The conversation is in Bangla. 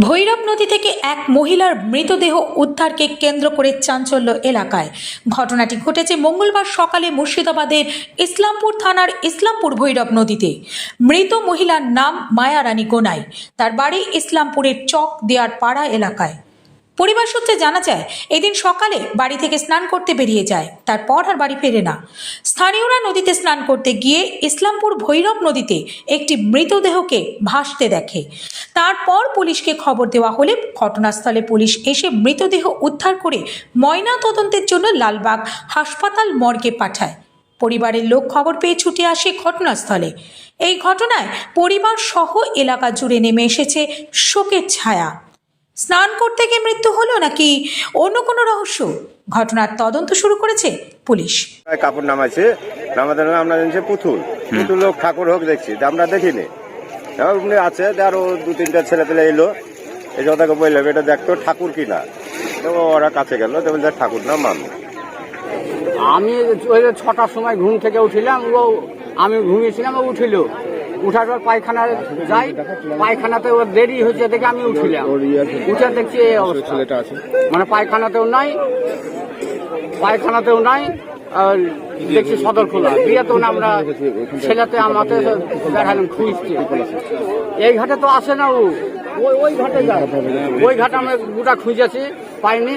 ভৈরব নদী থেকে এক মহিলার মৃতদেহ উদ্ধারকে কেন্দ্র করে চাঞ্চল্য এলাকায়। ঘটনাটি ঘটেছে মঙ্গলবার সকালে মুর্শিদাবাদের ইসলামপুর থানার ইসলামপুর ভৈরব নদীতে। মৃত মহিলার নাম মায়ারানী গোনাই। তার বাড়ি ইসলামপুরের চক দেয়ার পাড়া এলাকায়। পরিবার সূত্রে জানা যায়, এদিন সকালে বাড়ি থেকে স্নান করতে বেরিয়ে যায়। তারপর আর বাড়ি ফেরে না। স্থানীয়রা নদীতে স্নান করতে গিয়ে ইসলামপুর ভৈরব নদীতে একটি মৃতদেহকে ভাসতে দেখে। তারপর পুলিশকে খবর দেওয়া হলে ঘটনাস্থলে পুলিশ এসে মৃতদেহ উদ্ধার করে ময়না তদন্তের জন্য লালবাগ হাসপাতাল মর্গে পাঠায়। পরিবারের লোক খবর পেয়ে ছুটে আসে ঘটনাস্থলে। এই ঘটনায় পরিবার সহ এলাকা জুড়ে নেমে এসেছে শোকের ছায়া। স্নান করতে গিয়ে মৃত্যু হলো নাকি অন্য কোনো রহস্য? ঘটনার তদন্ত শুরু করেছে পুলিশ। কাপড় নামাইছে নামাতে আমরা জানছি পুতুল। পুতুল হোক ঠাকুর হোক দেখছি আমরা দেখিনি। এবার উনি আছে আরও দু তিনটা ছেলে পেলে এলো। এই কথাকে বললাম এটা দেখতো ঠাকুর কিনা? তো ওরা কাছে গেল তো বলছে ঠাকুর না মামি। আমি ওই ছটার সময় ঘুম থেকে উঠিলাম ও আমি ঘুমিয়েছিলাম ও উঠিল। উঠার পর পায়খানা যাই পায়খানাতে ওর দেরি হয়েছে দেখে আমি উঠিলাম। উঠে দেখছি এই অবস্থা। মানে পায়খানাতেও নাই পায়খানাতেও নাই আর দেখছি সদর খোলা। বিয়েতেও না আমরা ছেলেতে আমাতে দেখালাম খুঁজছি। এই ঘাটে তো আসে না ও। ওই ওই ঘাটে যায়। ওই ঘাটে আমরা গোটা খুঁজেছি পাইনি।